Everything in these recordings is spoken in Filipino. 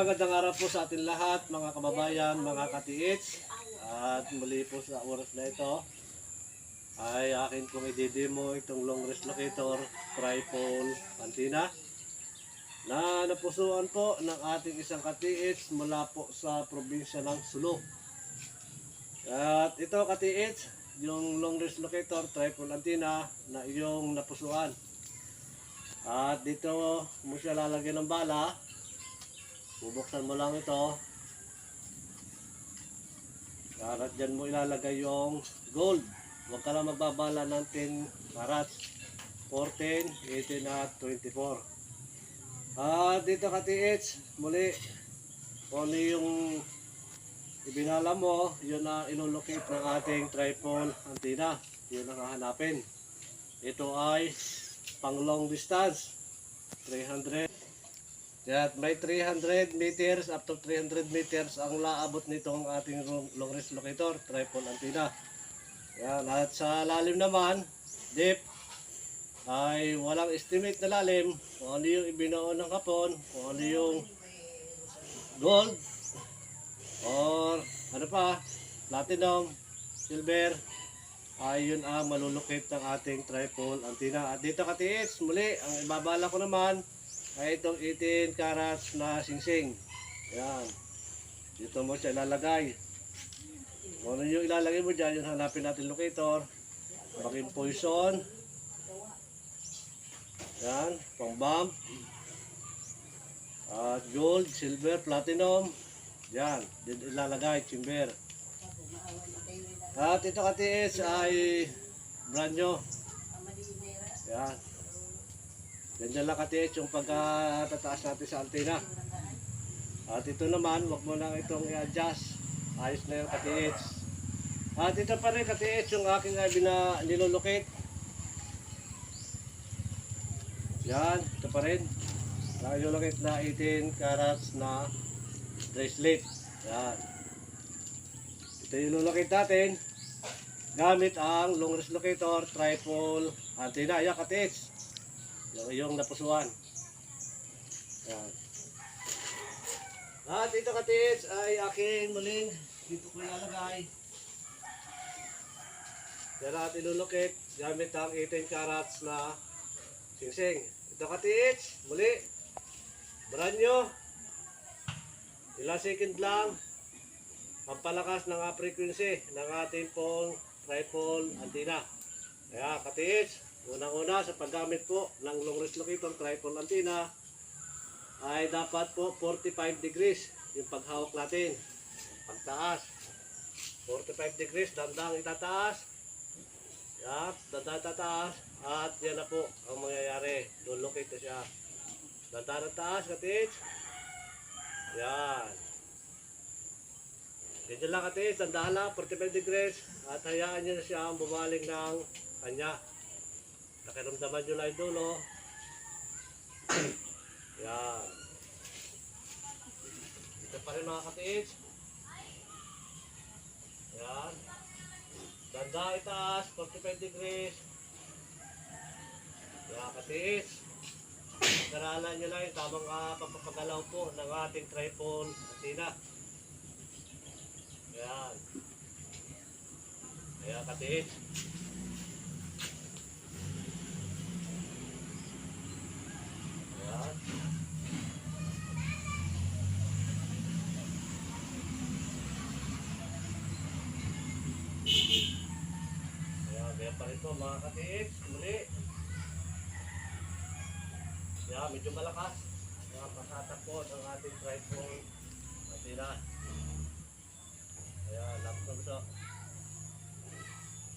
Magandang araw po sa atin lahat, mga kababayan, mga katiits. At muli po sa oras na ito, ay akin pong i-demo itong long range locator tripod antenna na napusuan po ng ating isang katiits mula po sa probinsya ng Sulu. At ito katiits, yung long range locator tripod antenna na iyong napusuan. At dito mo siya lalagyan ng bala. Bubuksan mo lang ito. At dyan mo ilalagay yung gold. Huwag ka lang magbabala ng 10 carats. 14, 18 at 24. At dito ka TH, muli, kung ano yung ibinala mo, yun na ilulocate ng ating tripod antenna. Yun ang hahanapin. Ito ay pang long distance 300 at may 300 meters up to 300 meters ang laabot nitong ating long- range locator tripod antenna yan at sa lalim naman deep ay walang estimate na lalim kung ano yung ibinuo ng kapon kung ano yung gold or ano pa platinum silver ay yun ang malulukit ng ating tripod antenna. At dito katiits, muli, ang ibabala ko naman ay itong 18 carats na singsing. Yan. Dito mo siya ilalagay. Kung ano yung ilalagay mo dyan, yung hanapin natin locator. Maging poison. Yan, pang bump. At gold, silver, platinum. Yan, din ilalagay, chamber. At ito katiis ay brand new. Yan. Yan dyan lang katiis yung pagkatataas natin sa antena. At ito naman, wag mo lang itong i-adjust. Ayos na yung katiis. At ito pa rin katiis yung aking uh, bina, nilolocate. Yan, ito pa rin. Nilolocate na 18 carats na bracelet. Yan. Ito yung lulocate natin gamit ang long range locator tripod antenna. Yan katits. Yung napusuan. Yan. At ito katits ay aking muling dito ko ilalagay. Yan natin ilulocate gamit ang 18 carats na singsing. Ito katits, muli. Brand new. Ilang second lang pampalakas ng uh, frequency ng ating pong tripod antenna. Kaya katiis, unang-una sa paggamit po ng long range locator tripod antenna ay dapat po 45 degrees yung paghawak natin. Pagtaas. 45 degrees, dandang itataas. Yan, dandang itataas. At yan na po ang mangyayari. Lulocate na siya. Dandang taas, katiis. Yan. Medyo lang kati, tandahan lang, 45 degrees. At hayaan nyo na siya ang bumaling ng kanya. Nakiramdaman nyo lang dulo. Yan. Ito pa rin mga katiis. Yan. Danda itaas, 45 degrees. Yan katiis. Garalan nyo lang yung tamang uh, pagpapagalaw po ng ating tripod antenna. Ayan. Ayan, katiit. Kaya po mga katiit. Muli. Ayan, medyo malakas. Ayan, pasatak po ng ating tripod. Antina. Ayan, lapos na.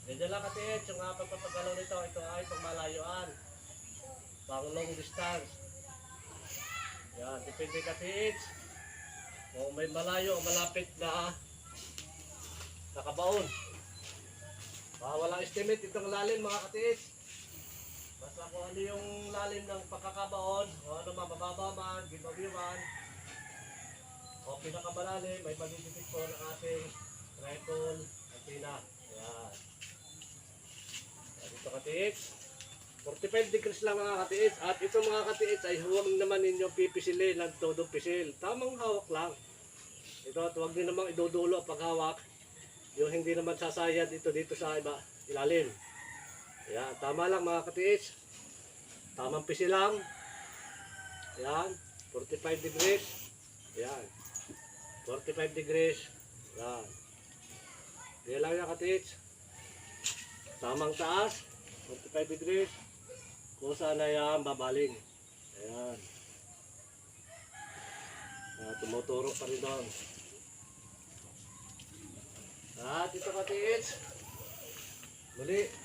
Yan dyan lang katiit, yung pagpapagalaw nito, ito ay pagmalayuan. Pang long distance. Yan, depende katiit. Kung may malayo o malapit na nakabaon. Baka walang estimate itong lalim mga katiit. Basta kung ano yung lalim ng pagkakabaon, o ano man, mababa man, gibabi man, o pinakamalalim, may magigipit po ng ating tripod antenna. Ayan. Ayan, Dito ka tips. 45 degrees lang mga katiits. At ito mga katiits ay huwag naman ninyo pipisilin ng todo pisil. Tamang hawak lang. Ito at huwag din namang idudulo pag hawak. Yung hindi naman sasayad ito dito sa iba, ilalim. Yan, tama lang mga katiits. Tamang pisil lang. Yan, 45 degrees. Yan. 45 degrees. Yan. Yan lang yan katiits. Tamang taas. 45 degrees. Kung saan na yan, babaling. Ayan. Ah, tumuturo pa rin doon. At ito katiits. Muli.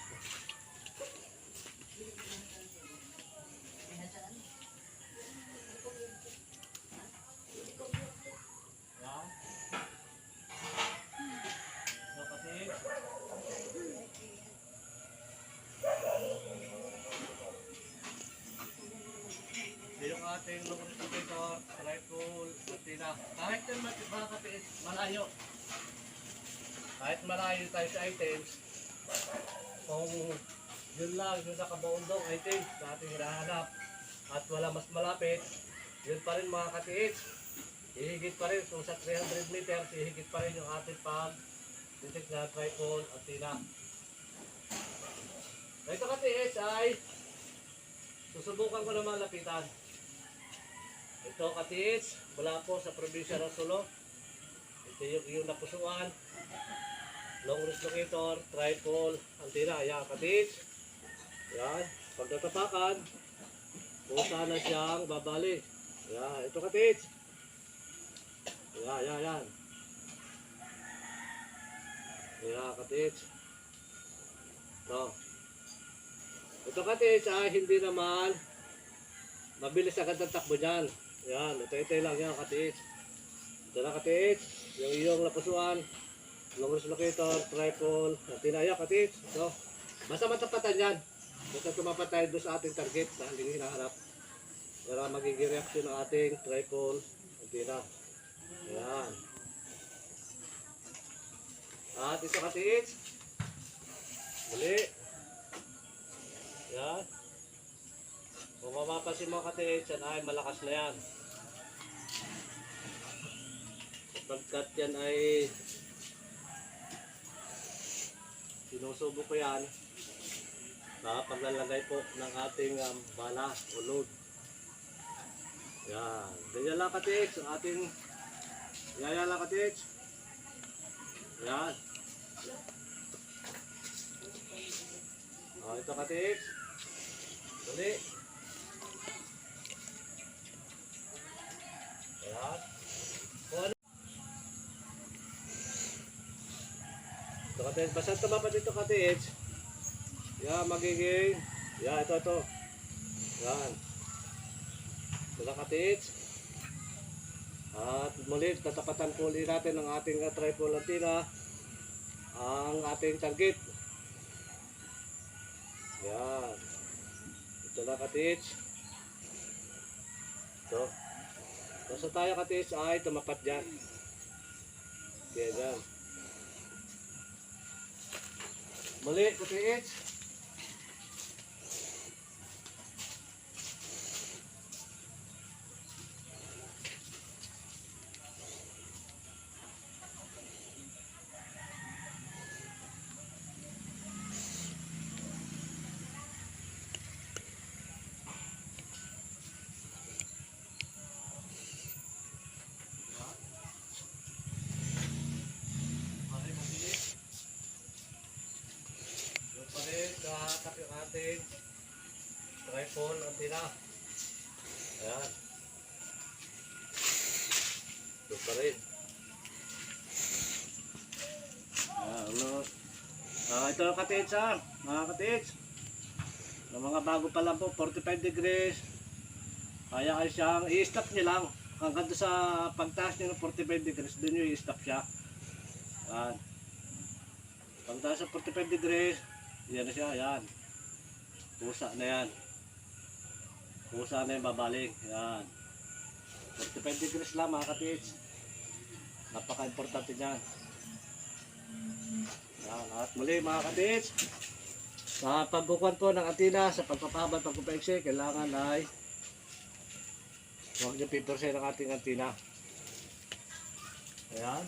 Yung ating lubricator, tripod, patina. Kahit yan mat- mga katiis, malayo. Kahit malayo tayo sa items, kung yun lang, yung nakabaundong items na ating hinahanap at wala mas malapit, yun pa rin mga katiis. Ihigit pa rin, kung sa 300 meters, ihigit pa rin yung ating pag detect na tripod at tina. Ito katiis ay susubukan ko na malapitan. Ito katiits, mula po sa probinsya ng Solo. Ito yung, yung napusuan. Long wrist locator, tripod, antenna. Yan, katiits. Yan, pag natapakan, saan na siyang babalik. Yan, ito katiits. Yan, yan, yan. Yan, katiits. Ito. Ito katiits ay hindi naman mabilis agad ang takbo niyan. Yan, ito-ito lang yan, katiits. Ito na katiits, yung iyong lapusuan, long locator, tripod, tinaya katiits. Ito. Basta matapatan yan. Basta tumapatay doon sa ating target na hindi hinaharap. Para magiging reaction ng ating tripod, antina. Yan. At ito katiits. Muli. Yan. Kung katiits, yan ay malakas na yan. Pagkat yan ay sinusubo ko yan sa paglalagay po ng ating um, bala o load. Yan. Ganyan lang katiits, ang ating yaya lang katiits. Yan. Oh, ito katiits. Dali. Ito katiits. Basta tumapa dito katiits. Yan, magiging. Yan, ito, ito. Yan. Ito na katiits. At muli, tatapatan po ulit natin ang ating tripod antenna. Ang ating target. Yan. Ito na katits. Ito. Basta tayo katits ay tumapat dyan. Kaya dyan. Muli katits. Mali mali. Yung pa rin, ating tripod antenna. Ayan. Yung pa rin. Ah, ano? Ah, ito ang katits ha, mga katits. Ng mga bago pa lang po, 45 degrees. Kaya kayo siyang, i-stop niyo lang. Hanggang sa pagtaas niyo ng 45 degrees, doon niyo i-stop siya. Yan. Pagtaas sa 45 degrees, yan na siya, yan. Pusa na yan. Pusa na yung babaling, yan. 45 degrees lang mga katits. Napaka-importante niyan. Yan, at muli mga katits. Sa pagkukuhan po ng antina, sa pagpapahaba at pagpapaiksi, kailangan ay huwag niyo pipirsin ang ating antina. Ayan.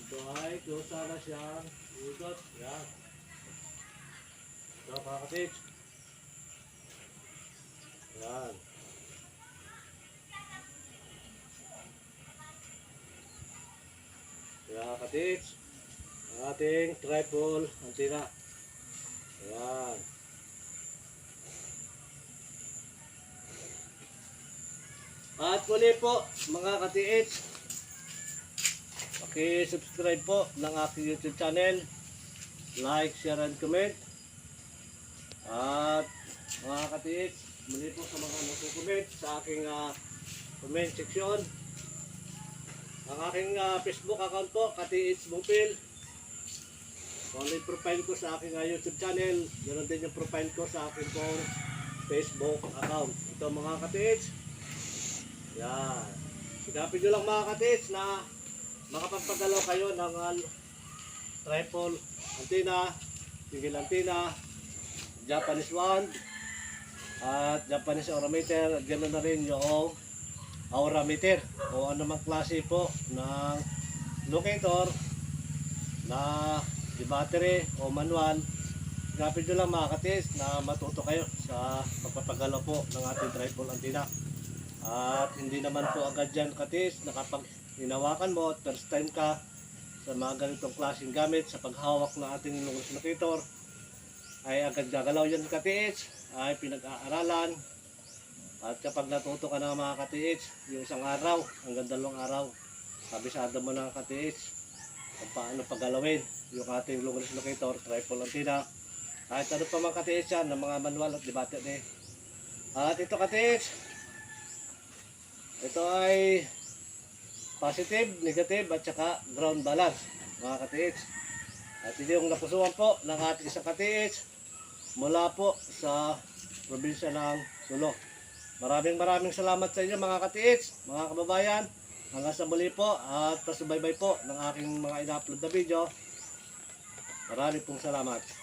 Ito ay kusa na siyang ikot. Ayan. Mga katits. Ayan. Ayan katits. Ang ating triple antenna. Ayan. At muli po mga ka-TH, subscribe po ng aking YouTube channel. Like, share, and comment. At mga ka-TH, muli po sa mga nagko-comment sa aking ah, comment section. Ang aking ah, Facebook account po. Kung ano yung profile ko sa aking ah, YouTube channel, ganoon din yung profile ko sa aking pong Facebook account. Ito mga ka-TH, yan. Sigapin nyo lang mga katits na makapagpagalaw kayo ng uh, triple antenna, single antenna, Japanese one, at Japanese aura meter, at ganoon na rin yung aura meter o anumang klase po ng locator na di battery o manual. Sigapin nyo lang mga katits na matuto kayo sa pagpapagalaw po ng ating triple antenna. At hindi naman po agad yan katis na kapag hinawakan mo at first time ka sa mga ganitong klaseng gamit sa paghawak ng ating lungus locator ay agad gagalaw yan katis ay pinag-aaralan at kapag natuto ka na mga katiits yung isang araw hanggang dalawang araw kabisado mo na katiits kung paano paggalawin yung ating lungus locator triple antenna kahit ano pa mga katiits yan ng mga manual at debate eh. at ito katiits ito ay positive, negative at saka ground balance mga katiits. At ito yung napusuan po ng ating isang katiits mula po sa probinsya ng Sulo. Maraming maraming salamat sa inyo mga katiits, mga kababayan. Hanggang sa muli po at pasubaybay po ng aking mga ina-upload na video. Maraming pong salamat.